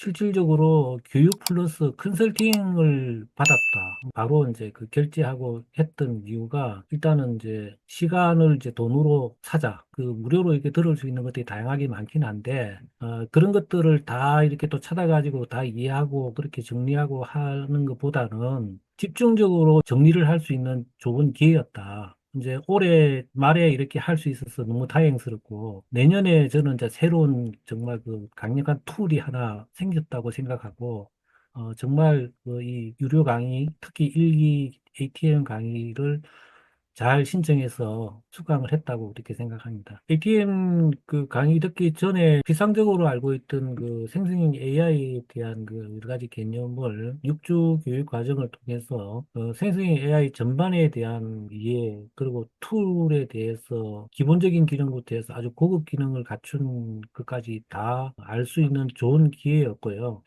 실질적으로 교육 플러스 컨설팅을 받았다. 바로 이제 그 결제하고 했던 이유가 일단은 이제 시간을 이제 돈으로 사자. 그 무료로 이렇게 들을 수 있는 것들이 다양하게 많긴 한데 어, 그런 것들을 다 이렇게 또 찾아가지고 다 이해하고 그렇게 정리하고 하는 것보다는 집중적으로 정리를 할 수 있는 좋은 기회였다. 이제 올해 말에 이렇게 할 수 있어서 너무 다행스럽고 내년에 저는 이제 새로운 정말 그 강력한 툴이 하나 생겼다고 생각하고 어, 정말 그 이 유료 강의 특히 일기 ATM 강의를 잘 신청해서 수강을 했다고 그렇게 생각합니다. ATM 그 강의 듣기 전에 피상적으로 알고 있던 그 생성형 AI에 대한 그 여러 가지 개념을 6주 교육 과정을 통해서 어, 생성형 AI 전반에 대한 이해 그리고 툴에 대해서 기본적인 기능부터 해서 아주 고급 기능을 갖춘 것까지 다 알 수 있는 좋은 기회였고요.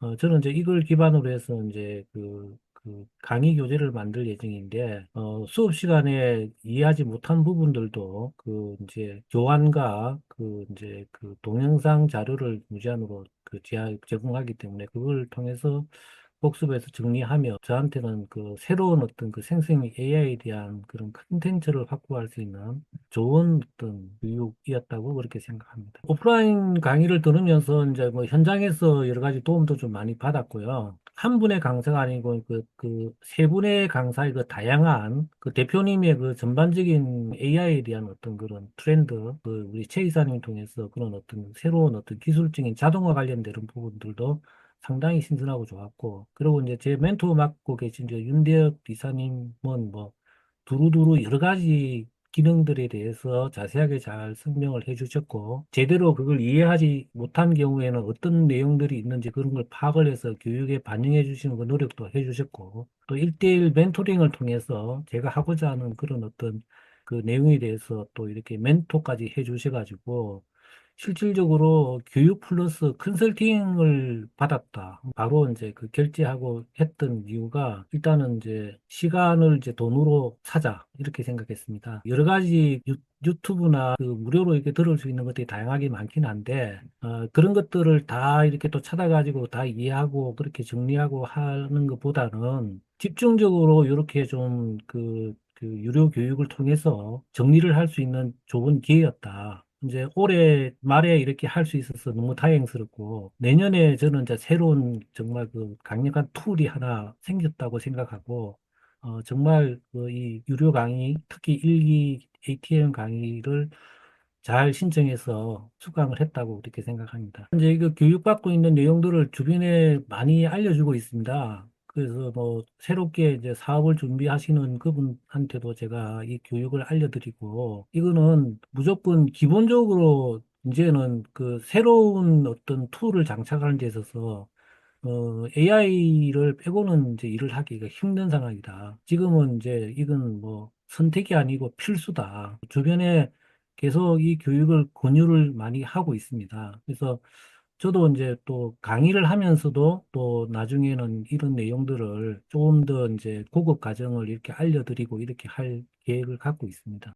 어, 저는 이제 이걸 기반으로 해서 이제 그, 그 강의 교재를 만들 예정인데, 어, 수업 시간에 이해하지 못한 부분들도 그 이제 교환과 그 이제 그 동영상 자료를 무제한으로 그 제공하기 때문에 그걸 통해서 복습해서 정리하며 저한테는 그 새로운 어떤 그 생성 AI에 대한 그런 컨텐츠를 확보할 수 있는 좋은 어떤 교육이었다고 그렇게 생각합니다. 오프라인 강의를 들으면서 이제 뭐 현장에서 여러 가지 도움도 좀 많이 받았고요. 한 분의 강사가 아니고 그, 그 세 분의 강사의 그 다양한 그 대표님의 그 전반적인 AI에 대한 어떤 그런 트렌드, 그 우리 최 이사님 통해서 그런 어떤 새로운 어떤 기술적인 자동화 관련된 부분들도 상당히 신선하고 좋았고, 그리고 이제 제 멘토 맡고 계신 이제 윤대혁 이사님은 뭐 두루두루 여러 가지 기능들에 대해서 자세하게 잘 설명을 해주셨고, 제대로 그걸 이해하지 못한 경우에는 어떤 내용들이 있는지 그런 걸 파악을 해서 교육에 반영해 주시는 그 노력도 해주셨고, 또 1대1 멘토링을 통해서 제가 하고자 하는 그런 어떤 그 내용에 대해서 또 이렇게 멘토까지 해주셔가지고, 실질적으로 교육 플러스 컨설팅을 받았다. 바로 이제 그 결제하고 했던 이유가 일단은 이제 시간을 이제 돈으로 사자. 이렇게 생각했습니다. 여러 가지 유, 유튜브나 그 무료로 이렇게 들을 수 있는 것들이 다양하게 많긴 한데, 어, 그런 것들을 다 이렇게 또 찾아가지고 다 이해하고 그렇게 정리하고 하는 것보다는 집중적으로 이렇게 좀 그, 그 유료 교육을 통해서 정리를 할 수 있는 좋은 기회였다. 이제 올해 말에 이렇게 할 수 있어서 너무 다행스럽고 내년에 저는 이제 새로운 정말 그 강력한 툴이 하나 생겼다고 생각하고 어, 정말 그 이 유료 강의 특히 일기 ATM 강의를 잘 신청해서 수강을 했다고 그렇게 생각합니다. 이제 이거 교육받고 있는 내용들을 주변에 많이 알려주고 있습니다. 그래서 뭐 새롭게 이제 사업을 준비하시는 그분한테도 제가 이 교육을 알려드리고 이거는 무조건 기본적으로 이제는 그 새로운 어떤 툴을 장착하는 데 있어서 어, AI를 빼고는 이제 일을 하기가 힘든 상황이다. 지금은 이제 이건 뭐 선택이 아니고 필수다. 주변에 계속 이 교육을 권유를 많이 하고 있습니다. 그래서 저도 이제 또 강의를 하면서도 또 나중에는 이런 내용들을 조금 더 이제 고급 과정을 이렇게 알려드리고 이렇게 할 계획을 갖고 있습니다.